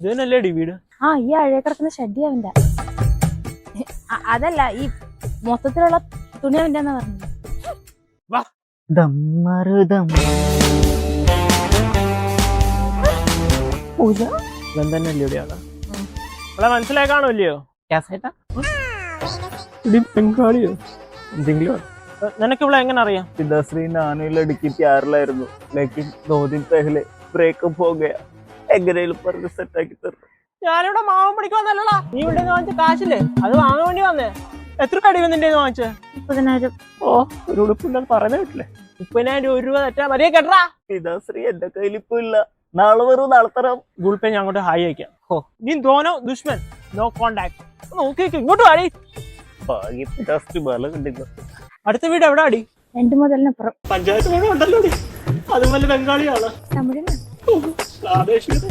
ഇതന്നെല്ലേടി വീട്? ആ ഈ അഴയെ കിടക്കുന്ന ഷെഡി അവന്റെ അതല്ല ഈ മൊത്തത്തിലുള്ള തുണി അവന്റെ പറഞ്ഞത്? മനസ്സിലാക്കാണോ ബംഗാളിയോ? എന്തെങ്കിലും. നിനക്ക് ഇവിടെ എങ്ങനെ അറിയാം? സിദ്ധശ്രീ നാനൂലടുക്കി പ്യാറിലായിരുന്നു ലേക്കിൻ ബ്രേക്കപ്പ് പോകുകയാണ് എങ്ങനെയും പറഞ്ഞ് സെറ്റാക്കി തരണം. ഞാനിവിടെ മാവൻ പിടിക്കുവാന്നല്ലടാ നീ ഇവിടെ വാങ്ങിച്ച കാശില്ലേ? അത് വാങ്ങാൻ വേണ്ടി വന്നേ. എത്ര കടി വന്നിട്ട് വാങ്ങിച്ചേ? മുപ്പതിനായിരം. ഓ ഒരു ഉടുപ്പില്ല പറഞ്ഞ കിട്ടില്ലേ മുപ്പതിനായിരം രൂപ രൂപ തെറ്റാ. മതിയെ കേട്ടാ ഇതാ ശ്രീ എന്റെ കയ്യിൽ ഇപ്പൊ ഇല്ല. നാളെ വെറും നാളെ തരാം. ഗൂഗിൾ പേ ഞാൻ അങ്ങോട്ട് ഹായ് അയക്കാം. ഓ നീ തോനോ ദുഷ്മൻ? നോ കോണ്ടാക്ട് നോക്കി ഇങ്ങോട്ട് വാടി അടുത്ത വീട് എവിടെ അടി രണ്ടു മുതലിനപ്പുറം. പഞ്ചായത്ത് ഉണ്ടല്ലോ അതുപോലെ ബംഗാളിയാണ്? തമിഴിനാ Daha 5 gün.